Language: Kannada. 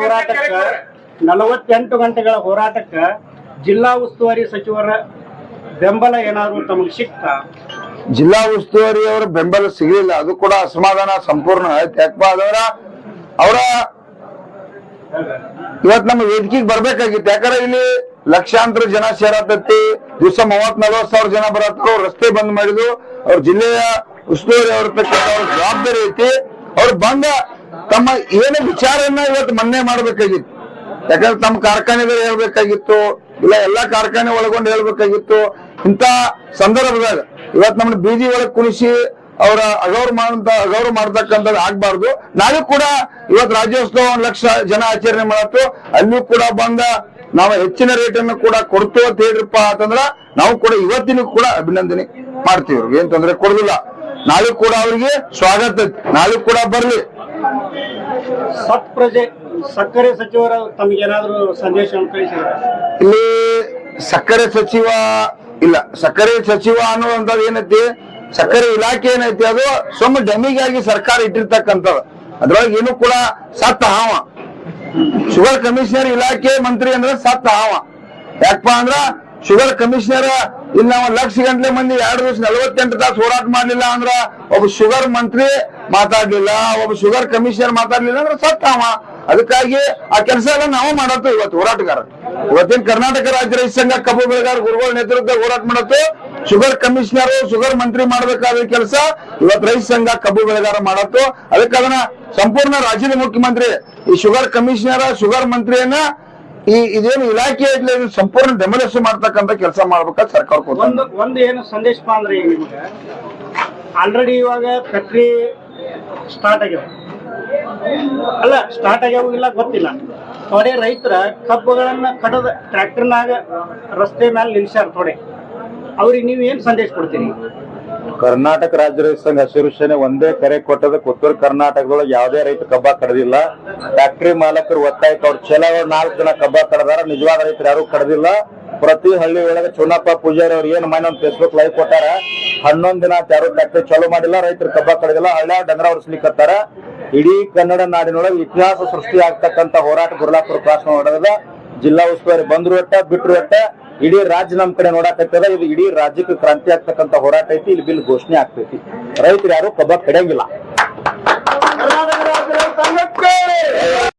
ಹೋರಾಟಕ್ಕ, ನಲವತ್ತೆಂಟು ಗಂಟೆಗಳ ಹೋರಾಟಕ್ಕ ಜಿಲ್ಲಾ ಉಸ್ತುವಾರಿ ಸಚಿವರ ಬೆಂಬಲ ಏನಾದ್ರು ತಮಗೆ ಸಿಕ್ತ? ಜಿಲ್ಲಾ ಉಸ್ತುವಾರಿಯವರ ಬೆಂಬಲ ಸಿಗಲಿಲ್ಲ. ಅದು ಕೂಡ ಅಸಮಾಧಾನ ಸಂಪೂರ್ಣ ಆಯ್ತು. ಯಾಕಪ್ಪ ಅವರ ಇವತ್ ನಮ್ಮ ವೇದಿಕೆಗೆ ಬರ್ಬೇಕಾಗಿತ್ತು. ಯಾಕಂದ್ರೆ ಇಲ್ಲಿ ಲಕ್ಷಾಂತರ ಜನ ಸೇರತೈತಿ. ದಿವಸ ಮೂವತ್ ನಲ್ವತ್ ಸಾವಿರ ಜನ ಬರತ್ತ ರಸ್ತೆ ಬಂದ್ ಮಾಡಿದ್ರು. ಅವ್ರ ಜಿಲ್ಲೆಯ ಉಸ್ತುವಾರಿ ಅವ್ರ ಜವಾಬ್ದಾರಿ ಐತಿ. ಅವ್ರು ಬಂದ ತಮ್ಮ ಏನು ವಿಚಾರನ್ನ ಇವತ್ತು ಮನ್ನೆ ಮಾಡಬೇಕಾಗಿತ್ತು. ಯಾಕಂದ್ರೆ ತಮ್ಮ ಕಾರ್ಖಾನೆಗಳು ಹೇಳ್ಬೇಕಾಗಿತ್ತು, ಇಲ್ಲ ಎಲ್ಲಾ ಕಾರ್ಖಾನೆ ಒಳಗೊಂಡು ಹೇಳ್ಬೇಕಾಗಿತ್ತು. ಇಂತ ಸಂದರ್ಭದಾಗ ಇವತ್ ನಮ್ಮ ಬೀದಿ ಒಳಗ್ ಕುಣಿಸಿ ಅವರ ಅಗೌರವ ಮಾಡಂತ ಅಗೌರವ ಮಾಡ್ತಕ್ಕಂಥದ್ದು ಆಗ್ಬಾರ್ದು. ನಾಳೆ ಕೂಡ ಇವತ್ ರಾಜ್ಯೋತ್ಸವ ಒಂದ್ ಲಕ್ಷ ಜನ ಆಚರಣೆ ಮಾಡತ್ತು. ಅಲ್ಲಿ ಕೂಡ ಬಂದ ನಾವು ಹೆಚ್ಚಿನ ರೇಟ್ ಅನ್ನು ಕೂಡ ಕೊಡ್ತು ಅಂತ ಹೇಳ್ರಪ್ಪ ಅಂತಂದ್ರ ನಾವು ಕೂಡ ಇವತ್ತಿನೂ ಕೂಡ ಅಭಿನಂದನೆ ಮಾಡ್ತೀವಿ ಏನ್ ತೊಂದ್ರೆ ಕೊಡುದಿಲ್ಲ. ನಾಳೆ ಕೂಡ ಅವ್ರಿಗೆ ಸ್ವಾಗತ. ನಾಳೆ ಕೂಡ ಬರ್ಲಿ. ಸತ್ ಪ್ರಜೆ, ಸಕ್ಕರೆ ಸಚಿವರ ತಮಗೇನಾದ್ರೂ ಕಳಿಸಿದ್ರೆ? ಇಲ್ಲಿ ಸಕ್ಕರೆ ಸಚಿವ ಇಲ್ಲ, ಸಕ್ಕರೆ ಸಚಿವ ಅನ್ನುವಂಥದ್ದು ಏನೈತಿ? ಸಕ್ಕರೆ ಇಲಾಖೆ ಏನೈತಿ ಅದು? ಸುಮ್ಮ ಡೆಮಿಗಾಗಿ ಸರ್ಕಾರ ಇಟ್ಟಿರ್ತಕ್ಕಂಥದ್ದು. ಅದ್ರೊಳಗೆ ಏನು ಕೂಡ ಸತ್ತ ಹಾವ ಶುಗರ್ ಕಮಿಷನರ್ ಇಲಾಖೆ ಮಂತ್ರಿ ಅಂದ್ರೆ ಸತ್ತ ಹಾವ ಯಾಕಪ್ಪ ಅಂದ್ರ ಶುಗರ್ ಕಮಿಷನರ್ ಇಲ್ಲಿ ನಾವು ಲಕ್ಷ ಗಂಟ್ಲೆ ಮಂದಿ ಎರಡು ದಿವಸ ನಲವತ್ತೆಂಟು ತಾಸು ಹೋರಾಟ ಮಾಡಲಿಲ್ಲ ಅಂದ್ರ ಒಬ್ಬ ಶುಗರ್ ಮಂತ್ರಿ ಮಾತಾಡ್ಲಿಲ್ಲ, ಒಬ್ಬ ಶುಗರ್ ಕಮಿಷನರ್ ಮಾತಾಡ್ಲಿಲ್ಲ ಅಂದ್ರೆ ಸತ್ತ ಅವ. ಅದಕ್ಕಾಗಿ ಆ ಕೆಲಸ ಎಲ್ಲ ನಾವು ಮಾಡತ್ತು ಇವತ್ತು ಹೋರಾಟಗಾರ. ಇವತ್ತಿನ ಕರ್ನಾಟಕ ರಾಜ್ಯ ರೈತ ಸಂಘ, ಕಬ್ಬು ಬೆಳೆಗಾರ ಗುರುಗಳ ನೇತೃತ್ವದ ಹೋರಾಟ ಮಾಡತ್ತು ಶುಗರ್ ಕಮಿಷನರ್ ಶುಗರ್ ಮಂತ್ರಿ ಮಾಡಬೇಕಾದ ಕೆಲಸ ಇವತ್ತು ರೈತ ಸಂಘ, ಕಬ್ಬು ಬೆಳೆಗಾರ ಮಾಡತ್ತು ಅದಕ್ಕೆ ಅದನ್ನ ಸಂಪೂರ್ಣ ರಾಜ್ಯದ ಮುಖ್ಯಮಂತ್ರಿ, ಈ ಶುಗರ್ ಕಮಿಷನರ್ ಶುಗರ್ ಮಂತ್ರಿಯನ್ನ ಈ ಇದೇನು ಇಲಾಖೆ ಸಂಪೂರ್ಣ ಬೆಂಬಲಿಸಿ ಮಾಡ್ತಕ್ಕಂಥ ಕೆಲಸ ಮಾಡ್ಬೇಕಾದ ಸರ್ಕಾರ ಒಂದು ಏನು ಸಂದೇಶ ಅಂದ್ರೆ ಆಲ್ರೆಡಿ ಇವಾಗ ಫ್ಯಾಕ್ಟ್ರಿ ಸ್ಟಾರ್ಟ್ ಆಗ್ಯಾವ ಅಲ್ಲ ಸ್ಟಾರ್ಟ್ ಆಗ್ಯಾವ ಇಲ್ಲ ಗೊತ್ತಿಲ್ಲ. ಥೋಡೆ ರೈತರ ಕಬ್ಬುಗಳನ್ನ ಕಡದ ಟ್ರ್ಯಾಕ್ಟರ್ನಾಗ ರಸ್ತೆ ಮೇಲೆ ನಿಲ್ಸ್ಯಾರ ಥೋಡೆ ಅವ್ರಿಗೆ ನೀವು ಏನ್ ಸಂದೇಶ ಕೊಡ್ತೀರಿ? ಕರ್ನಾಟಕ ರಾಜ್ಯ ರೈತ ಸಂಘ ಹಸಿರು ಸೇನೆ ಒಂದೇ ಕರೆ ಕೊಟ್ಟದ ಉತ್ತರ ಕರ್ನಾಟಕದೊಳಗೆ ಯಾವುದೇ ರೈತ ಕಬ್ಬ ಕಡದಿಲ್ಲ. ಫ್ಯಾಕ್ಟರಿ ಮಾಲಕರು ಒತ್ತಾಯಕ್ಕೆ ಅವ್ರ ಚಲೋ ನಾಲ್ಕು ಜನ ಕಬ್ಬ ಕಡದಾರ. ನಿಜವಾದ ರೈತರು ಯಾರು ಕಡದಿಲ್ಲ. ಪ್ರತಿ ಹಳ್ಳಿ ಒಳಗೆ ಚುನಪ್ಪ ಪೂಜಾರಿ ಅವ್ರು ಏನ್ ಒಂದು ಫೇಸ್ಬುಕ್ ಲೈವ್ ಕೊಟ್ಟಾರ. ಹನ್ನೊಂದ್ ದಿನ ಯಾರು ಟ್ರಾಕ್ಟರ್ ಚಾಲೂ ಮಾಡಿಲ್ಲ, ರೈತರು ಕಬ್ಬ ಕಡಿದಿಲ್ಲ ಹಳ್ಳ ಡಂಗರ ಹೊಡಿಸ್ಲಿಕ್ಕತ್ತಾರ ಇಡೀ ಕನ್ನಡ ನಾಡಿನೊಳಗೆ ಇತಿಹಾಸ ಸೃಷ್ಟಿ ಆಗ್ತಕ್ಕಂತ ಹೋರಾಟ ಗುರುಲಾಪುರ ಪ್ರಾಸ ನೋಡದ ಜಿಲ್ಲಾ ಉಸ್ತುವಾರಿ ಬಂದ್ರು ಎಟ್ಟ ಬಿಟ್ರು ಎಟ್ಟ ಇಡೀ ರಾಜ್ಯ ನಮ್ಮ ಕಡೆ ನೋಡಾಕತ್ತದ, ಇದು ಇಡೀ ರಾಜ್ಯಕ್ಕೆ ಕ್ರಾಂತಿ ಆಗ್ತಕ್ಕಂತ ಹೋರಾಟ ಐತಿ, ಇಲ್ಲಿ ಬಿಲ್ ಘೋಷಣೆ ಆಗ್ತೈತಿ. ರೈತರು ಯಾರು ಕಬ್ಬ ಕಡಿಯಂಗಿಲ್ಲ.